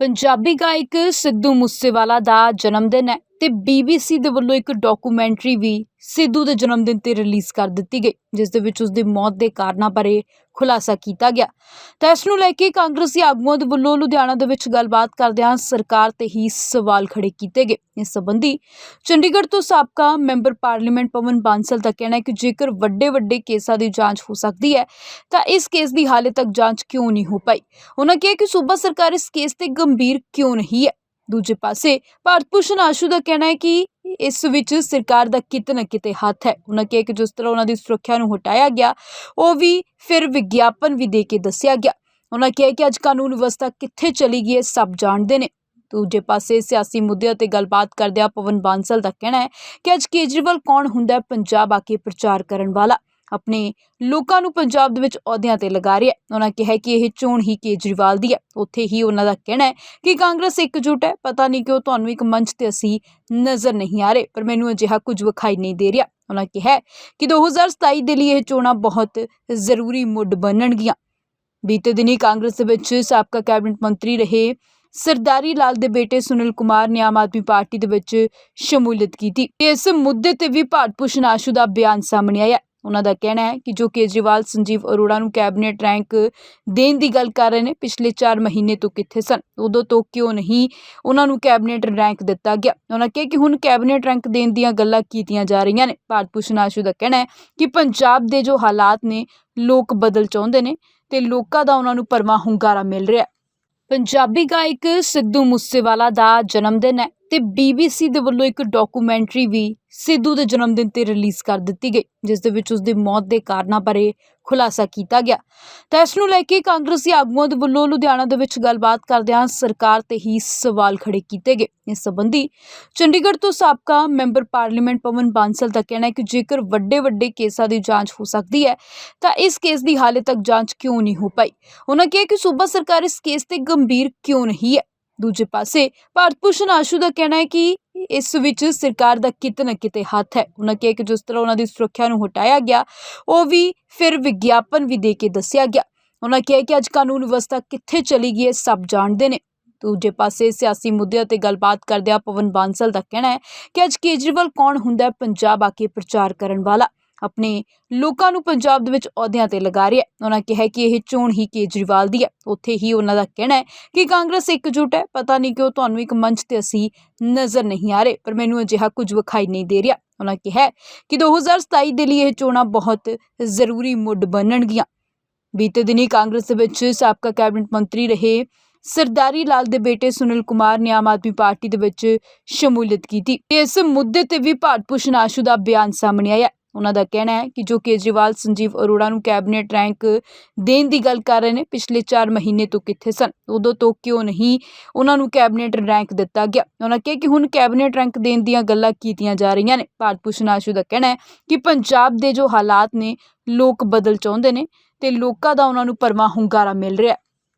ਪੰਜਾਬੀ ਗਾਇਕ ਸਿੱਧੂ ਮੂਸੇਵਾਲਾ ਦਾ ਜਨਮ ਦਿਨ ਹੈ। ਤੇ BBC ਦੇ ਵੱਲੋਂ ਇੱਕ ਡਾਕੂਮੈਂਟਰੀ ਵੀ ਸਿੱਧੂ ਦੇ ਜਨਮ ਦਿਨ ਤੇ ਰਿਲੀਜ਼ ਕਰ ਦਿੱਤੀ ਗਈ, ਜਿਸ ਦੇ ਵਿੱਚ ਉਸ ਦੀ ਮੌਤ ਦੇ ਕਾਰਨਾਂ ਬਾਰੇ ਖੁਲਾਸਾ ਕੀਤਾ ਗਿਆ। ਤਾਂ ਇਸ ਨੂੰ ਲੈ ਕੇ ਕਾਂਗਰਸੀ ਆਗੂਆਂ ਦੇ ਵੱਲੋਂ ਲੁਧਿਆਣਾ ਦੇ ਵਿੱਚ ਗੱਲਬਾਤ ਕਰਦਿਆਂ ਸਰਕਾਰ ਤੇ ਹੀ ਸਵਾਲ ਖੜੇ ਕੀਤੇ ਗਏ। ਇਸ ਸੰਬੰਧੀ ਚੰਡੀਗੜ੍ਹ ਤੋਂ ਸਾਬਕਾ ਮੈਂਬਰ ਪਾਰਲੀਮੈਂਟ ਪਵਨ ਬਾਂਸਲ ਦਾ ਕਹਿਣਾ ਹੈ ਕਿ ਜੇਕਰ ਵੱਡੇ ਵੱਡੇ ਕੇਸਾਂ ਦੀ ਜਾਂਚ ਹੋ ਸਕਦੀ ਹੈ, ਤਾਂ ਇਸ ਕੇਸ ਦੀ ਹਾਲੇ ਤੱਕ ਜਾਂਚ ਕਿਉਂ ਨਹੀਂ ਹੋ ਪਾਈ? ਉਹਨਾਂ ਕਿਹਾ ਕਿ ਸੂਬਾ ਸਰਕਾਰ ਇਸ ਕੇਸ ਤੇ ਗੰਭੀਰ ਕਿਉਂ ਨਹੀਂ ਹੈ। ਦੂਜੇ ਪਾਸੇ, ਭਾਰਤ ਭੂਸ਼ਣ ਆਸ਼ੂ ਦਾ ਕਹਿਣਾ ਹੈ ਕਿ ਇਸ ਵਿੱਚ ਸਰਕਾਰ ਦਾ ਕਿਤੇ ਨਾ ਕਿਤੇ ਹੱਥ ਹੈ। ਉਹਨਾਂ ਕਿਹਾ ਕਿ ਜਿਸ ਤਰ੍ਹਾਂ ਉਹਨਾਂ ਦੀ ਸੁਰੱਖਿਆ ਨੂੰ ਹਟਾਇਆ ਗਿਆ, ਉਹ ਵੀ ਫਿਰ ਵਿਗਿਆਪਨ ਵੀ ਦੇ ਕੇ ਦੱਸਿਆ ਗਿਆ। ਉਹਨਾਂ ਕਿਹਾ ਕਿ ਅੱਜ ਕਾਨੂੰਨ ਵਿਵਸਥਾ ਕਿੱਥੇ ਚਲੀ ਗਈ ਹੈ, ਸਭ ਜਾਣਦੇ ਨੇ। ਦੂਜੇ ਪਾਸੇ ਸਿਆਸੀ ਮੁੱਦਿਆਂ ਤੇ ਗੱਲਬਾਤ ਕਰਦਿਆਂ ਪਵਨ ਬਾਂਸਲ ਦਾ ਕਹਿਣਾ ਹੈ ਕਿ ਅੱਜ ਕੇਜਰੀਵਾਲ ਕੌਣ ਹੁੰਦਾ ਹੈ, ਪੰਜਾਬ ਆ ਕੇ ਪ੍ਰਚਾਰ ਕਰਨ ਵਾਲਾ। ਆਪਣੇ ਲੋਕਾਂ ਨੂੰ ਪੰਜਾਬ ਦੇ ਵਿੱਚ ਅਹੁਦਿਆਂ ਤੇ ਲਗਾ ਰਿਹਾ ਹੈ। ਉਹਨਾਂ ਕਿਹਾ ਕਿ ਇਹ ਚੋਣ ਹੀ ਕੇਜਰੀਵਾਲ ਦੀ ਹੈ। ਉੱਥੇ ਹੀ ਉਹਨਾਂ ਦਾ ਕਹਿਣਾ ਹੈ ਕਿ ਕਾਂਗਰਸ ਇਕਜੁੱਟ ਹੈ। ਪਤਾ ਨਹੀਂ ਕਿਉਂ ਤੁਹਾਨੂੰ ਇੱਕ ਮੰਚ ਤੇ ਅਸੀਂ ਨਜ਼ਰ ਨਹੀਂ ਆ ਰਹੇ, ਪਰ ਮੈਨੂੰ ਅਜਿਹਾ ਕੁਝ ਵਿਖਾਈ ਨਹੀਂ ਦੇ ਰਿਹਾ। ਉਹਨਾਂ ਕਿਹਾ ਹੈ ਕਿ 2027 ਦੇ ਲਈ ਇਹ ਚੋਣਾਂ ਬਹੁਤ ਜ਼ਰੂਰੀ ਮੁੱਢ ਬਣਨਗੀਆਂ। ਬੀਤੇ ਦਿਨੀ ਕਾਂਗਰਸ ਦੇ ਵਿੱਚ ਸਾਬਕਾ ਕੈਬਨਿਟ ਮੰਤਰੀ ਰਹੇ ਸਰਦਾਰੀ ਲਾਲ ਦੇ ਬੇਟੇ ਸੁਨੀਲ ਕੁਮਾਰ ਨੇ ਆਮ ਆਦਮੀ ਪਾਰਟੀ ਦੇ ਵਿੱਚ ਸ਼ਮੂਲੀਅਤ ਕੀਤੀ। ਇਸ ਮੁੱਦੇ ਤੇ ਵੀ ਭਾਰਤ ਭੂਸ਼ਣ ਆਸ਼ੂ ਦਾ ਬਿਆਨ ਸਾਹਮਣੇ ਆਇਆ ਉਹਨਾਂ ਦਾ ਕਹਿਣਾ ਹੈ ਕਿ ਜੋ ਕੇਜਰੀਵਾਲ, ਸੰਜੀਵ ਅਰੋੜਾ ਨੂੰ ਕੈਬਨਿਟ ਰੈਂਕ ਦੇਣ ਦੀ ਗੱਲ ਕਰ ਰਹੇ ਨੇ, ਪਿਛਲੇ 4 ਮਹੀਨੇ ਤੋਂ ਕਿੱਥੇ ਸਨ? ਉਦੋਂ ਤੋਂ ਕਿਉਂ ਨਹੀਂ ਉਹਨਾਂ ਨੂੰ ਕੈਬਨਿਟ ਰੈਂਕ ਦਿੱਤਾ ਗਿਆ? ਉਹਨਾਂ ਕਿਹਾ ਕਿ ਹੁਣ ਕੈਬਨਿਟ ਰੈਂਕ ਦੇਣ ਦੀਆਂ ਗੱਲਾਂ ਕੀਤੀਆਂ ਜਾ ਰਹੀਆਂ ਨੇ। ਭਾਰਤ ਭੂਸ਼ਣ ਆਸ਼ੂ ਦਾ ਕਹਿਣਾ ਹੈ ਕਿ ਪੰਜਾਬ ਦੇ ਜੋ ਹਾਲਾਤ ਨੇ, ਲੋਕ ਬਦਲ ਚਾਹੁੰਦੇ ਨੇ ਤੇ ਲੋਕਾਂ ਦਾ ਉਹਨਾਂ ਨੂੰ ਪਰਮਾ ਹੁੰਗਾਰਾ ਮਿਲ ਰਿਹਾ ਹੈ। ਪੰਜਾਬੀ ਗਾਇਕ ਸਿੱਧੂ ਮੂਸੇਵਾਲਾ ਦਾ ਜਨਮ ਦਿਨ ਹੈ। ਤੇ BBC ਦੇ ਵੱਲੋਂ ਇੱਕ ਡਾਕੂਮੈਂਟਰੀ ਵੀ ਸਿੱਧੂ ਦੇ ਜਨਮ ਦਿਨ ਤੇ ਰਿਲੀਜ਼ ਕਰ ਦਿੱਤੀ ਗਈ, ਜਿਸ ਦੇ ਵਿੱਚ ਉਸ ਦੀ ਮੌਤ ਦੇ ਕਾਰਨਾਂ ਬਾਰੇ ਖੁਲਾਸਾ ਕੀਤਾ ਗਿਆ। ਤਾਂ ਇਸ ਨੂੰ ਲੈ ਕੇ ਕਾਂਗਰਸੀ ਆਗੂਆਂ ਦੇ ਵੱਲੋਂ ਲੁਧਿਆਣਾ ਦੇ ਵਿੱਚ ਗੱਲਬਾਤ ਕਰਦਿਆਂ ਸਰਕਾਰ ਤੇ ਹੀ ਸਵਾਲ ਖੜੇ ਕੀਤੇ ਗਏ। ਇਸ ਸੰਬੰਧੀ ਚੰਡੀਗੜ੍ਹ ਤੋਂ ਸਾਬਕਾ ਮੈਂਬਰ ਪਾਰਲੀਮੈਂਟ ਪਵਨ ਬਾਂਸਲ ਦਾ ਕਹਿਣਾ ਹੈ ਕਿ ਜੇਕਰ ਵੱਡੇ ਵੱਡੇ ਕੇਸਾਂ ਦੀ ਜਾਂਚ ਹੋ ਸਕਦੀ ਹੈ, ਤਾਂ ਇਸ ਕੇਸ ਦੀ ਹਾਲੇ ਤੱਕ ਜਾਂਚ ਕਿਉਂ ਨਹੀਂ ਹੋ ਪਾਈ? ਉਹਨਾਂ ਕਿਹਾ ਕਿ ਸੂਬਾ ਸਰਕਾਰ ਇਸ ਕੇਸ ਤੇ ਗੰਭੀਰ ਕਿਉਂ ਨਹੀਂ ਹੈ। ਦੂਜੇ ਪਾਸੇ, ਭਾਰਤ ਭੂਸ਼ਣ ਆਸ਼ੂ ਦਾ ਕਹਿਣਾ ਹੈ ਕਿ ਇਸ ਵਿੱਚ ਸਰਕਾਰ ਦਾ ਕਿਤੇ ਨਾ ਕਿਤੇ ਹੱਥ ਹੈ। ਉਹਨਾਂ ਕਿਹਾ ਕਿ ਜਿਸ ਤਰ੍ਹਾਂ ਉਹਨਾਂ ਦੀ ਸੁਰੱਖਿਆ ਨੂੰ ਹਟਾਇਆ ਗਿਆ, ਉਹ ਵੀ ਫਿਰ ਵਿਗਿਆਪਨ ਵੀ ਦੇ ਕੇ ਦੱਸਿਆ ਗਿਆ। ਉਹਨਾਂ ਕਿਹਾ ਕਿ ਅੱਜ ਕਾਨੂੰਨ ਵਿਵਸਥਾ ਕਿੱਥੇ ਚਲੀ ਗਈ ਹੈ, ਸਭ ਜਾਣਦੇ ਨੇ। ਦੂਜੇ ਪਾਸੇ ਸਿਆਸੀ ਮੁੱਦਿਆਂ ਤੇ ਗੱਲਬਾਤ ਕਰਦਿਆਂ ਪਵਨ ਬਾਂਸਲ ਦਾ ਕਹਿਣਾ ਹੈ ਕਿ ਅੱਜ ਕੇਜਰੀਵਾਲ ਕੌਣ ਹੁੰਦਾ ਹੈ, ਪੰਜਾਬ ਆ ਕੇ ਪ੍ਰਚਾਰ ਕਰਨ ਵਾਲਾ। ਆਪਣੇ ਲੋਕਾਂ ਨੂੰ ਪੰਜਾਬ ਦੇ ਵਿੱਚ ਅਹੁਦਿਆਂ ਤੇ ਲਗਾ ਰਿਹਾ ਹੈ। ਉਹਨਾਂ ਕਿਹਾ ਕਿ ਇਹ ਚੋਣ ਹੀ ਕੇਜਰੀਵਾਲ ਦੀ ਹੈ। ਉੱਥੇ ਹੀ ਉਹਨਾਂ ਦਾ ਕਹਿਣਾ ਹੈ ਕਿ ਕਾਂਗਰਸ ਇਕਜੁੱਟ ਹੈ। ਪਤਾ ਨਹੀਂ ਕਿਉਂ ਤੁਹਾਨੂੰ ਇੱਕ ਮੰਚ ਤੇ ਅਸੀਂ ਨਜ਼ਰ ਨਹੀਂ ਆ ਰਹੇ, ਪਰ ਮੈਨੂੰ ਅਜਿਹਾ ਕੁਝ ਵਿਖਾਈ ਨਹੀਂ ਦੇ ਰਿਹਾ। ਉਹਨਾਂ ਕਿਹਾ ਹੈ ਕਿ 2027 ਦੇ ਲਈ ਇਹ ਚੋਣਾਂ ਬਹੁਤ ਜ਼ਰੂਰੀ ਮੁੱਢ ਬਣਨਗੀਆਂ। ਬੀਤੇ ਦਿਨੀ ਕਾਂਗਰਸ ਦੇ ਵਿੱਚ ਸਾਬਕਾ ਕੈਬਨਿਟ ਮੰਤਰੀ ਰਹੇ ਸਰਦਾਰੀ ਲਾਲ ਦੇ ਬੇਟੇ ਸੁਨੀਲ ਕੁਮਾਰ ਨੇ ਆਮ ਆਦਮੀ ਪਾਰਟੀ ਦੇ ਵਿੱਚ ਸ਼ਮੂਲੀਅਤ ਕੀਤੀ। ਇਸ ਮੁੱਦੇ ਤੇ ਵੀ ਭਾਰਤ ਭੂਸ਼ਣ ਆਸ਼ੂ ਦਾ ਬਿਆਨ ਸਾਹਮਣੇ ਆਇਆ ਉਹਨਾਂ ਦਾ ਕਹਿਣਾ ਹੈ ਕਿ ਜੋ ਕੇਜਰੀਵਾਲ, ਸੰਜੀਵ ਅਰੋੜਾ ਨੂੰ ਕੈਬਨਿਟ ਰੈਂਕ ਦੇਣ ਦੀ ਗੱਲ ਕਰ ਰਹੇ ਨੇ, ਪਿਛਲੇ 4 ਮਹੀਨੇ ਤੋਂ ਕਿੱਥੇ ਸਨ? ਉਦੋਂ ਤੋਂ ਕਿਉਂ ਨਹੀਂ ਉਹਨਾਂ ਨੂੰ ਕੈਬਨਿਟ ਰੈਂਕ ਦਿੱਤਾ ਗਿਆ? ਉਹਨਾਂ ਕਿਹਾ ਕਿ ਹੁਣ ਕੈਬਨਿਟ ਰੈਂਕ ਦੇਣ ਦੀਆਂ ਗੱਲਾਂ ਕੀਤੀਆਂ ਜਾ ਰਹੀਆਂ ਨੇ। ਭਾਰਤ ਭੂਸ਼ਣ ਆਸ਼ੂ ਦਾ ਕਹਿਣਾ ਹੈ ਕਿ ਪੰਜਾਬ ਦੇ ਜੋ ਹਾਲਾਤ ਨੇ, ਲੋਕ ਬਦਲ ਚਾਹੁੰਦੇ ਨੇ ਤੇ ਲੋਕਾਂ ਦਾ ਉਹਨਾਂ ਨੂੰ ਪਰਮਾ ਹੁੰਗਾਰਾ ਮਿਲ ਰਿਹਾ